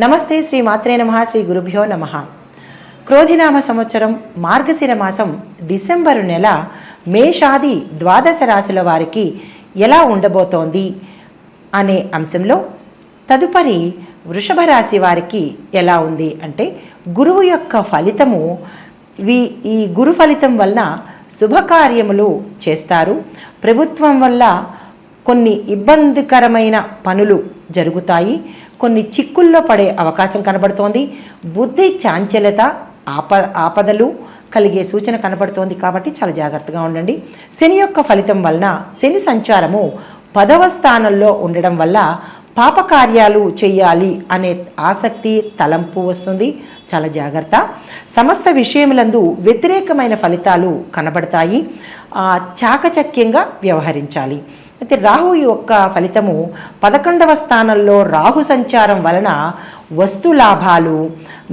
నమస్తే శ్రీ మాత్రే నమ శ్రీ గురుభ్యో నమ. క్రోధినామ సంవత్సరం మార్గశిర మాసం డిసెంబరు నెల మేషాది ద్వాదశ రాశుల వారికి ఎలా ఉండబోతోంది అనే అంశంలో తదుపరి వృషభ రాశి వారికి ఎలా ఉంది అంటే గురువు యొక్క ఫలితము వి ఈ గురు ఫలితం వలన శుభకార్యములు చేస్తారు. ప్రభుత్వం వల్ల కొన్ని ఇబ్బందికరమైన పనులు జరుగుతాయి. కొన్ని చిక్కుల్లో పడే అవకాశం కనబడుతోంది. బుద్ధి చాంచల్యత ఆప ఆపదలు కలిగే సూచన కనబడుతోంది కాబట్టి చాలా జాగ్రత్తగా ఉండండి. శని యొక్క ఫలితం వలన శని సంచారము పదవ స్థానంలో ఉండడం వల్ల పాపకార్యాలు చేయాలి అనే ఆసక్తి తలంపు వస్తుంది. చాలా జాగ్రత్త. సమస్త విషయములందు వ్యతిరేకమైన ఫలితాలు కనబడతాయి. చాకచక్యంగా వ్యవహరించాలి. అయితే రాహు యొక్క ఫలితము పదకొండవ స్థానంలో రాహు సంచారం వలన వస్తు లాభాలు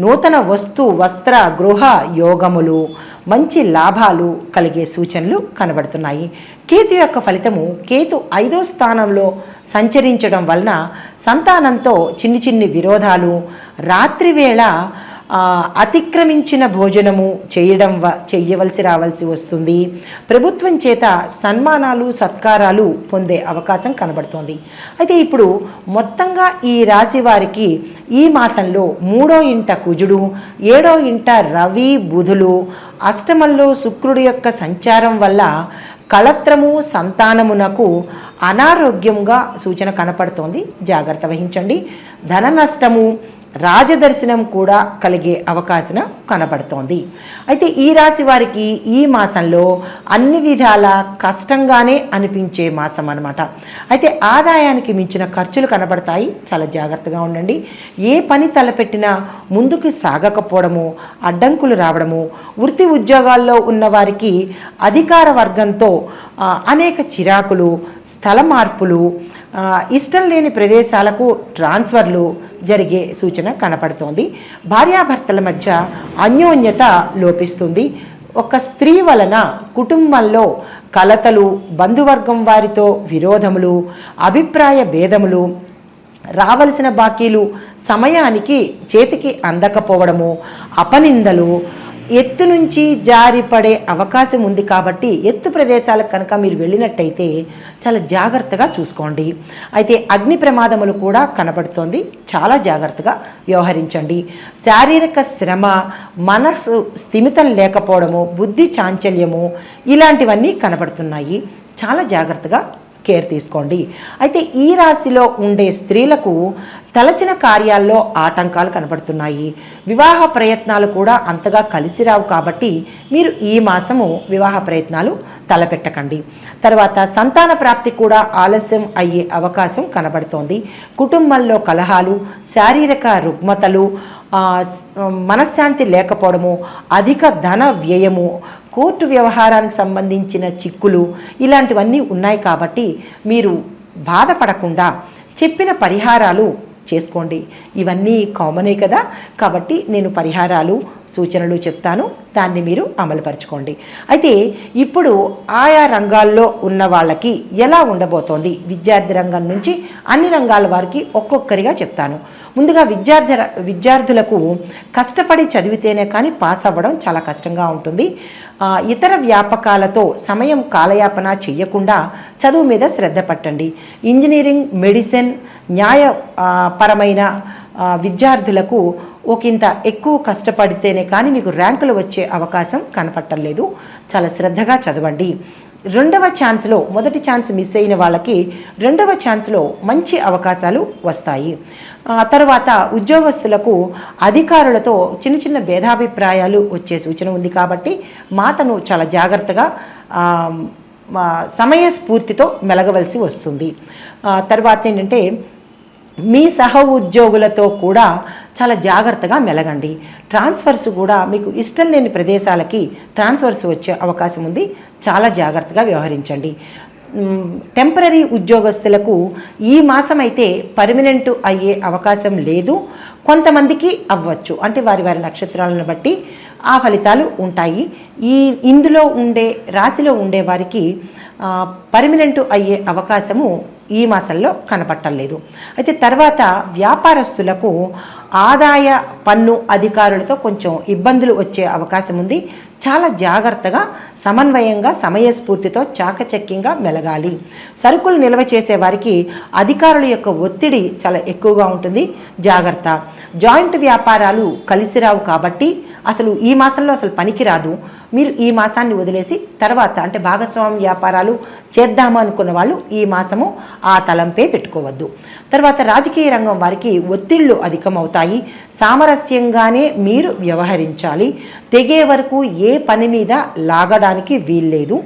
నూతన వస్తు వస్త్ర గృహ యోగములు మంచి లాభాలు కలిగే సూచనలు కనబడుతున్నాయి. కేతు యొక్క ఫలితము కేతు ఐదో స్థానంలో సంచరించడం వలన సంతానంతో చిన్ని చిన్ని విరోధాలు రాత్రివేళ అతిక్రమించిన భోజనము చేయడం వ చెయ్యవలసి రావాల్సి వస్తుంది. ప్రభుత్వం చేత సన్మానాలు సత్కారాలు పొందే అవకాశం కనబడుతోంది. అయితే ఇప్పుడు మొత్తంగా ఈ రాశి వారికి ఈ మాసంలో మూడో ఇంట కుజుడు ఏడో ఇంట రవి బుధులు అష్టమంలో శుక్రుడు యొక్క సంచారం వల్ల కళత్రము సంతానమునకు అనారోగ్యంగా సూచన కనపడుతోంది. జాగ్రత్త వహించండి. ధన నష్టము రాజదర్శనం కూడా కలిగే అవకాశం కనబడుతోంది. అయితే ఈ రాశి వారికి ఈ మాసంలో అన్ని విధాల కష్టంగానే అనిపించే మాసం అన్నమాట. అయితే ఆదాయానికి మించిన ఖర్చులు కనబడతాయి. చాలా జాగ్రత్తగా ఉండండి. ఏ పని తలపెట్టినా ముందుకు సాగకపోవడము అడ్డంకులు రావడము వృత్తి ఉద్యోగాల్లో ఉన్న వారికి అధికార వర్గంతో అనేక చిరాకులు స్థల మార్పులు ఇష్టం లేని ప్రదేశాలకు ట్రాన్స్ఫర్లు జరిగే సూచన కనపడుతోంది. భార్యాభర్తల మధ్య అన్యోన్యత లోపిస్తుంది. ఒక స్త్రీ వలన కుటుంబంలో కలతలు బంధువర్గం వారితో విరోధములు అభిప్రాయ భేదములు రావలసిన బాకీలు సమయానికి చేతికి అందకపోవడము అపనిందలు ఎత్తు నుంచి జారిపడే అవకాశం ఉంది కాబట్టి ఎత్తు ప్రదేశాలకు కనుక మీరు వెళ్ళినట్టయితే చాలా జాగ్రత్తగా చూసుకోండి. అయితే అగ్ని ప్రమాదములు కూడా కనబడుతోంది. చాలా జాగ్రత్తగా వ్యవహరించండి. శారీరక శ్రమ మనస్సు స్థిమితం లేకపోవడము బుద్ధి చాంచల్యము ఇలాంటివన్నీ కనబడుతున్నాయి. చాలా జాగ్రత్తగా కేర్ తీసుకోండి. అయితే ఈ రాశిలో ఉండే స్త్రీలకు తలచిన కార్యాల్లో ఆటంకాలు కనబడుతున్నాయి. వివాహ ప్రయత్నాలు కూడా అంతగా కలిసి రావు కాబట్టి మీరు ఈ మాసము వివాహ ప్రయత్నాలు తలపెట్టకండి. తర్వాత సంతాన ప్రాప్తి కూడా ఆలస్యం అయ్యే అవకాశం కనబడుతోంది. కుటుంబంలో కలహాలు శారీరక రుగ్మతలు మనశ్శాంతి లేకపోవడము అధిక ధన వ్యయము కోర్టు వ్యవహారానికి సంబంధించిన చిక్కులు ఇలాంటివన్నీ ఉన్నాయి కాబట్టి మీరు బాధపడకుండా చెప్పిన పరిహారాలు చేసుకోండి. ఇవన్నీ కామనే కదా. కాబట్టి నేను పరిహారాలు సూచనలు చెప్తాను. దాన్ని మీరు అమలుపరచుకోండి. అయితే ఇప్పుడు ఆయా రంగాల్లో ఉన్న వాళ్ళకి ఎలా ఉండబోతోంది? విద్యార్థి రంగం నుంచి అన్ని రంగాల వారికి ఒక్కొక్కరిగా చెప్తాను. ముందుగా విద్యార్థి విద్యార్థులకు కష్టపడి చదివితేనే కానీ పాస్ అవ్వడం చాలా కష్టంగా ఉంటుంది. ఇతర వ్యాపకాలతో సమయం కాలయాపన చేయకుండా చదువు మీద శ్రద్ధ పట్టండి. ఇంజనీరింగ్ మెడిసిన్ న్యాయ పరమైన విద్యార్థులకు ఒకంత ఎక్కువ కష్టపడితేనే కానీ మీకు ర్యాంకులు వచ్చే అవకాశం కనపట్టలేదు. చాలా శ్రద్ధగా చదవండి. రెండవ ఛాన్స్లో మొదటి ఛాన్స్ మిస్ అయిన వాళ్ళకి రెండవ ఛాన్స్లో మంచి అవకాశాలు వస్తాయి. తర్వాత ఉద్యోగస్తులకు అధికారులతో చిన్న చిన్న భేదాభిప్రాయాలు వచ్చే సూచన ఉంది కాబట్టి మాటను చాలా జాగ్రత్తగా సమయస్ఫూర్తితో మెలగవలసి వస్తుంది. తర్వాత ఏంటంటే మీ సహ ఉద్యోగులతో కూడా చాలా జాగ్రత్తగా మెలగండి. ట్రాన్స్ఫర్స్ కూడా మీకు ఇష్టం లేని ప్రదేశాలకి ట్రాన్స్ఫర్స్ వచ్చే అవకాశం ఉంది. చాలా జాగ్రత్తగా వ్యవహరించండి. టెంపరీ ఉద్యోగస్తులకు ఈ మాసం అయితే పర్మనెంట్ అయ్యే అవకాశం లేదు. కొంతమందికి అవ్వచ్చు. అంటే వారి వారి నక్షత్రాలను బట్టి ఆ ఫలితాలు ఉంటాయి. ఈ ఇందులో ఉండే రాశిలో ఉండే వారికి పర్మినెంట్ అయ్యే అవకాశము ఈ మాసంలో కనపట్టలేదు అయితే తర్వాత వ్యాపారస్తులకు ఆదాయ పన్ను అధికారులతో కొంచెం ఇబ్బందులు వచ్చే అవకాశం ఉంది. చాలా జాగ్రత్తగా సమన్వయంగా సమయస్ఫూర్తితో చాకచక్యంగా మెలగాలి. సరుకులు నిల్వ చేసే వారికి అధికారుల యొక్క ఒత్తిడి చాలా ఎక్కువగా ఉంటుంది. జాగ్రత్త. జాయింట్ వ్యాపారాలు కలిసిరావు కాబట్టి అసలు ఈ మాసంలో అసలు పనికిరాదు మీరు ఈ మాసాన్ని వదిలేసి తర్వాత అంటే భాగస్వామ్య వ్యాపారాలు చేద్దాము అనుకున్న వాళ్ళు ఈ మాసము ఆ తలంపే పెట్టుకోవద్దు. తర్వాత రాజకీయ రంగం వారికి ఒత్తిళ్ళు అధికమవుతాయి. సామరస్యంగానే మీరు వ్యవహరించాలి. తెగే వరకు ఏ పని మీద లాగడానికి వీల్లేదు.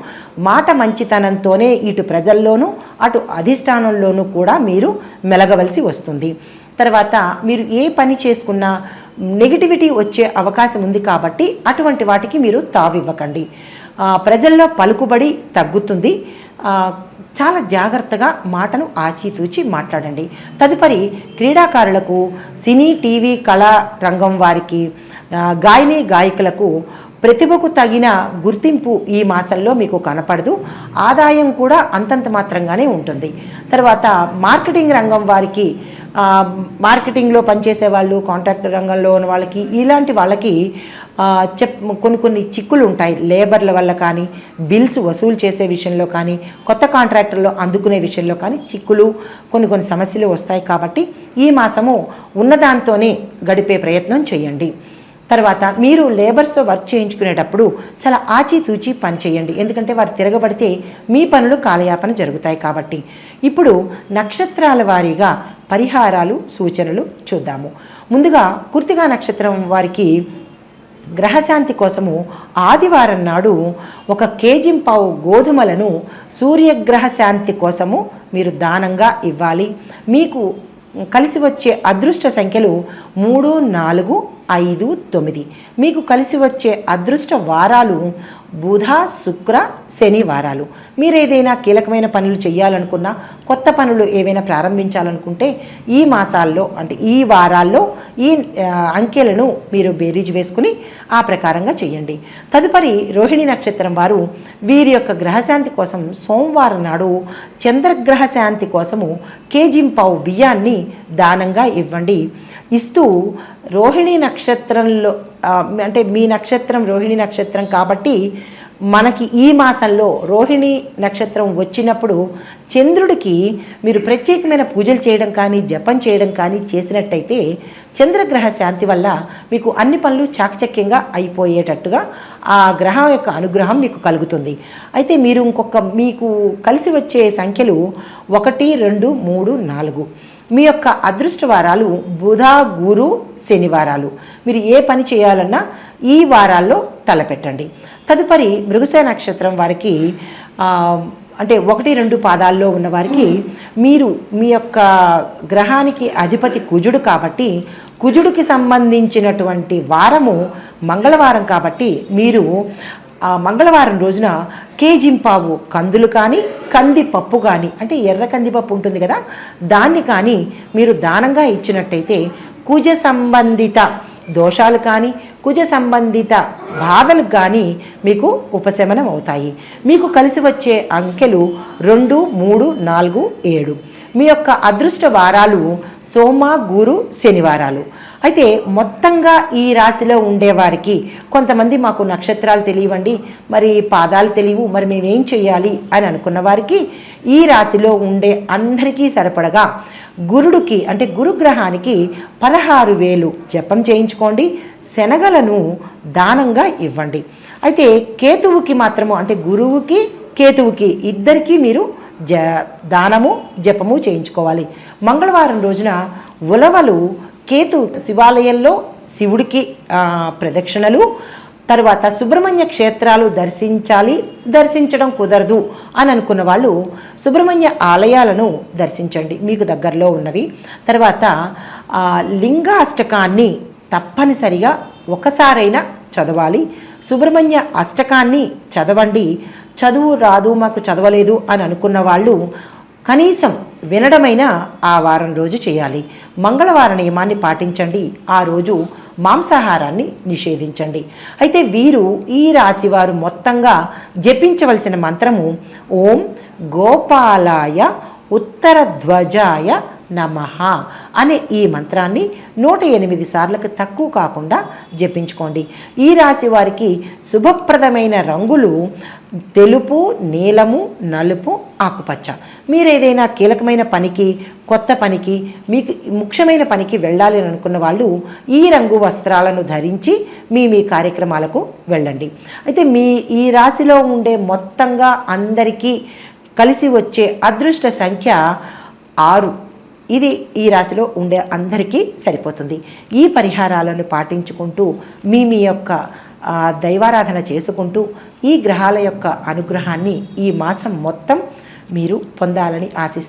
మాట మంచితనంతోనే ఇటు ప్రజల్లోనూ అటు అధిష్టానంలోనూ కూడా మీరు మెలగవలసి వస్తుంది. తర్వాత మీరు ఏ పని చేసుకున్నా నెగిటివిటీ వచ్చే అవకాశం ఉంది కాబట్టి అటువంటి వాటికి మీరు తావివ్వకండి. ప్రజల్లో పలుకుబడి తగ్గుతుంది. చాలా జాగ్రత్తగా మాటను ఆచితూచి మాట్లాడండి. తదుపరి క్రీడాకారులకు సినీ టీవీ కళా రంగం వారికి గాయని గాయకులకు ప్రతిభకు తగిన గుర్తింపు ఈ మాసంలో మీకు కనపడదు. ఆదాయం కూడా అంతంత మాత్రంగానే ఉంటుంది. తర్వాత మార్కెటింగ్ రంగం వారికి మార్కెటింగ్లో పనిచేసే వాళ్ళు కాంట్రాక్ట్ రంగంలో ఉన్న వాళ్ళకి ఇలాంటి వాళ్ళకి చెప్ కొన్ని కొన్ని చిక్కులు ఉంటాయి. లేబర్ల వల్ల కానీ బిల్స్ వసూలు చేసే విషయంలో కానీ కొత్త కాంట్రాక్టర్లు అందుకునే విషయంలో కానీ చిక్కులు కొన్ని కొన్ని సమస్యలు వస్తాయి కాబట్టి ఈ మాసము ఉన్నదాంతోనే గడిపే ప్రయత్నం చేయండి. తర్వాత మీరు లేబర్స్తో వర్క్ చేయించుకునేటప్పుడు చాలా ఆచితూచి పని చేయండి. ఎందుకంటే వారు తిరగబడితే మీ పనులు కాలయాపన జరుగుతాయి కాబట్టి. ఇప్పుడు నక్షత్రాల వారీగా పరిహారాలు సూచనలు చూద్దాము. ముందుగా కుర్తిగా నక్షత్రం వారికి గ్రహశాంతి కోసము ఆదివారం నాడు ఒక కేజింపావు గోధుమలను సూర్యగ్రహ శాంతి కోసము మీరు దానంగా ఇవ్వాలి. మీకు కలిసి వచ్చే అదృష్ట సంఖ్యలు మూడు నాలుగు ఐదు తొమ్మిది. మీకు కలిసి వచ్చే అదృష్ట వారాలు బుధ శుక్ర శని వారాలు. మీరు ఏదైనా కీలకమైన పనులు చేయాలనుకున్నా కొత్త పనులు ఏవైనా ప్రారంభించాలనుకుంటే ఈ మాసాల్లో అంటే ఈ వారాల్లో ఈ అంకెలను మీరు బేరీజ్ వేసుకుని ఆ ప్రకారంగా చేయండి తదుపరి రోహిణి నక్షత్రం వారు వీరి యొక్క గ్రహశాంతి కోసం సోమవారం నాడు చంద్రగ్రహ శాంతి కోసము కేజింపావు బియ్యాన్ని దానంగా ఇవ్వండి. ఇస్తూ రోహిణి నక్షత్రంలో అంటే మీ నక్షత్రం రోహిణి నక్షత్రం కాబట్టి మనకి ఈ మాసంలో రోహిణి నక్షత్రం వచ్చినప్పుడు చంద్రుడికి మీరు ప్రత్యేకమైన పూజలు చేయడం కానీ జపం చేయడం కానీ చేసినట్టయితే చంద్రగ్రహ శాంతి వల్ల మీకు అన్ని పనులు చాకచక్యంగా అయిపోయేటట్టుగా ఆ గ్రహం యొక్క అనుగ్రహం మీకు కలుగుతుంది. అయితే మీరు ఇంకొక మీకు కలిసి వచ్చే సంఖ్యలు ఒకటి రెండు మూడు నాలుగు. మీ యొక్క అదృష్ట వారాలు బుధ గురు శనివారాలు మీరు ఏ పని చేయాలన్నా ఈ వారాల్లో తలపెట్టండి. తదుపరి మృగశ నక్షత్రం వారికి అంటే ఒకటి రెండు పాదాల్లో ఉన్న వారికి మీరు మీ యొక్క గ్రహానికి అధిపతి కుజుడు కాబట్టి కుజుడికి సంబంధించినటువంటి వారము మంగళవారం కాబట్టి మీరు ఆ మంగళవారం రోజున కేజింపావు కందులు కానీ కందిపప్పు కానీ అంటే ఎర్ర కందిపప్పు ఉంటుంది కదా దాన్ని కానీ మీరు దానంగా ఇచ్చినట్టయితే కుజ సంబంధిత దోషాలు కానీ కుజ సంబంధిత బాధలు కానీ మీకు ఉపశమనం అవుతాయి. మీకు కలిసి వచ్చే అంకెలు రెండు మూడు నాలుగు ఏడు. మీ యొక్క అదృష్ట వారాలు సోమ గురు శనివారాలు. అయితే మొత్తంగా ఈ రాశిలో ఉండేవారికి కొంతమంది మాకు నక్షత్రాలు తెలియవండి మరి పాదాలు తెలియవు మరి మేమేం చేయాలి అని అనుకున్న వారికి ఈ రాశిలో ఉండే అందరికీ సరిపడగా గురుడికి అంటే గురుగ్రహానికి పదహారు వేలు జపం చేయించుకోండి శనగలను దానంగా ఇవ్వండి. అయితే కేతువుకి మాత్రము అంటే గురువుకి కేతువుకి ఇద్దరికీ మీరు జ దానము జపము చేయించుకోవాలి. మంగళవారం రోజున ఉలవలు కేతు శివాలయంలో శివుడికి ప్రదక్షిణలు తర్వాత సుబ్రహ్మణ్య క్షేత్రాలు దర్శించాలి దర్శించడం కుదరదు అని అనుకున్న వాళ్ళు సుబ్రహ్మణ్య ఆలయాలను దర్శించండి మీకు దగ్గరలో ఉన్నవి. తర్వాత లింగాష్టకాన్ని తప్పనిసరిగా ఒకసారైనా చదవాలి. సుబ్రహ్మణ్య అష్టకాన్ని చదవండి చదువు రాదు మాకు చదవలేదు అని అనుకున్న వాళ్ళు కనీసం వినడమైనా ఆ వారం రోజు చేయాలి. మంగళవారం నియమాన్ని పాటించండి. ఆ రోజు మాంసాహారాన్ని నిషేధించండి. అయితే వీరు ఈ రాశివారు మొత్తంగా జపించవలసిన మంత్రము ఓం గోపాలాయ ఉత్తర ధ్వజాయ నమ అనే ఈ మంత్రాన్ని నూట ఎనిమిది సార్లకు తక్కువ కాకుండా జపించుకోండి. ఈ రాశి వారికి శుభప్రదమైన రంగులు తెలుపు నీలము నలుపు ఆకుపచ్చ. మీరు ఏదైనా కీలకమైన పనికి కొత్త పనికి మీకు ముఖ్యమైన పనికి వెళ్ళాలి అని అనుకున్న వాళ్ళు ఈ రంగు వస్త్రాలను ధరించి మీ మీ కార్యక్రమాలకు వెళ్ళండి. అయితే మీ ఈ రాశిలో ఉండే మొత్తంగా అందరికీ కలిసి వచ్చే అదృష్ట సంఖ్య ఆరు. ఇది ఈ రాశిలో ఉండే అందరికీ సరిపోతుంది. ఈ పరిహారాలను పాటించుకుంటూ మీ మీ యొక్క దైవారాధన చేసుకుంటూ ఈ గ్రహాల యొక్క అనుగ్రహాన్ని ఈ మాసం మొత్తం మీరు పొందాలని ఆశిస్తున్నాను